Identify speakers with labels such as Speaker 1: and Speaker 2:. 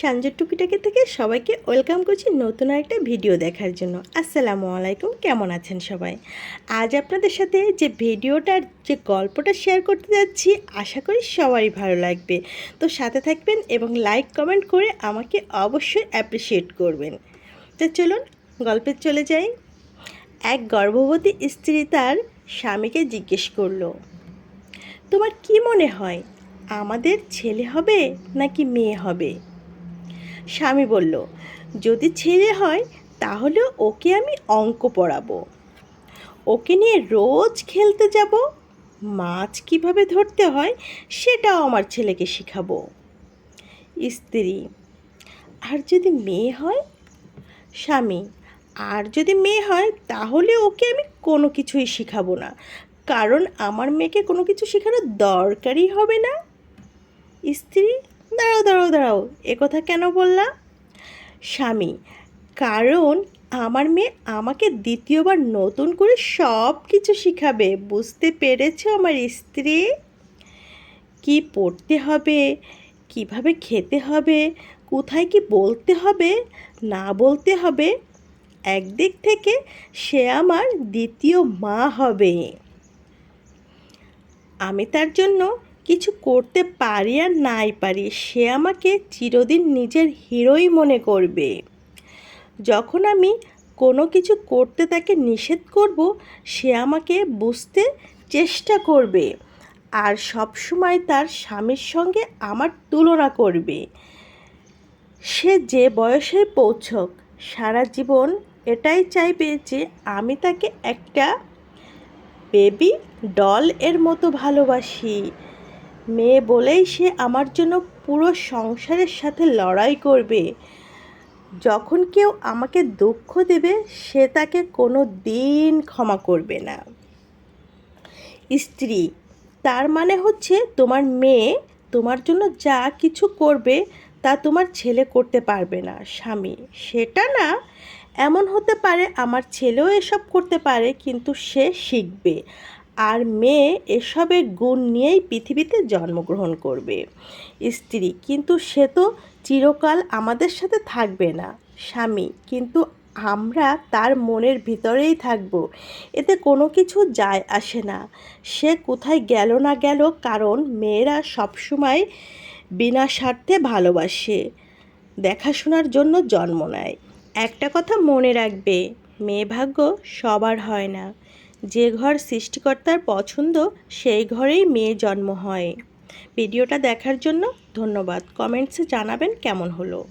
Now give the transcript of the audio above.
Speaker 1: সঞ্জয় টুকিটাকি থেকে সবাইকে ওয়েলকাম করছি নতুন একটা ভিডিও দেখার জন্য। আসসালামু আলাইকুম, কেমন আছেন সবাই? আজ আপনাদের সাথে যে ভিডিওটার যে গল্পটা শেয়ার করতে যাচ্ছি, আশা করি সবারই ভালো লাগবে। তো সাথে থাকবেন এবং লাইক, কমেন্ট করে আমাকে অবশ্যই অ্যাপ্রিসিয়েট করবেন। তো চলুন গল্পে চলে যাই। এক গর্ভবতী স্ত্রী তার স্বামীকে জিজ্ঞেস করল, তোমার কি মনে হয়, আমাদের ছেলে হবে নাকি মেয়ে হবে? স্বামী বলল, যদি ছেলে হয়, তাহলে ওকে আমি অঙ্ক পড়াবো। ওকে নিয়ে রোজ খেলতে যাব। মাছ কীভাবে ধরতে হয়, সেটাও আমার ছেলেকে শেখাবো। স্ত্রী, আর যদি মেয়ে হয়? স্বামী, আর যদি মেয়ে হয়, তাহলে ওকে আমি কোনো কিছুই শেখাবো না। কারণ আমার মেয়েকে কোনো কিছু শেখানোর দরকারই হবে না। স্ত্রী দাঁড়াও দাঁড়াও দাঁড়াও। একথা কেন বললা? স্বামী, কারণ আমার মেয়ে আমাকে দ্বিতীয়বার নতুন করে সব কিছু শিখাবে। বুঝতে পেরেছ আমার স্ত্রী? কি পড়তে হবে? কীভাবে খেতে হবে? কোথায় কি বলতে হবে? না বলতে হবে? একদিক থেকে সে আমার দ্বিতীয় মা হবে। আমি তার জন্য কিছু করতে পারি আর নাই পারি, সে আমাকে চিরদিন নিজের হিরোই মনে করবে। যখন আমি কোনো কিছু করতে তাকে নিষেধ করব, সে আমাকে বুঝতে চেষ্টা করবে আর সবসময় তার স্বামীর সঙ্গে আমার তুলনা করবে। সে যে বয়সে পৌঁছক, সারা জীবন এটাই চাইবে যে আমি তাকে একটা বেবি ডল এর মতো ভালোবাসি। মেয়ে বলেই সে আমার জন্য পুরো সংসারের সাথে লড়াই করবে। যখন কেউ আমাকে দুঃখ দেবে, সে তাকে কোনো দিন ক্ষমা করবে না। স্ত্রী, তার মানে হচ্ছে তোমার মেয়ে তোমার জন্য যা কিছু করবে, তা তোমার ছেলে করতে পারবে না। স্বামী, সেটা না, এমন হতে পারে আমার ছেলেও এসব করতে পারে, কিন্তু সে শিখবে। আর মেয়ে এসবের গুণ নিয়েই পৃথিবীতে জন্মগ্রহণ করবে। স্ত্রী, কিন্তু সে তো চিরকাল আমাদের সাথে থাকবে না। স্বামী, কিন্তু আমরা তার মনের ভিতরেই থাকব। এতে কোনো কিছু যায় আসে না। সে কোথায় গেল না গেল কারণ মেয়েরা সবসময় বিনা স্বার্থে ভালোবাসে। দেখাশোনার জন্য জন্ম নেয়। একটা কথা মনে রাখবে, মেয়ে ভাগ্য সবার হয় না। যে ঘর সৃষ্টিকর্তার পছন্দ, সেই ঘরেই মেয়ে জন্ম হয়। ভিডিওটা দেখার জন্য ধন্যবাদ। কমেন্টসে জানাবেন কেমন হলো।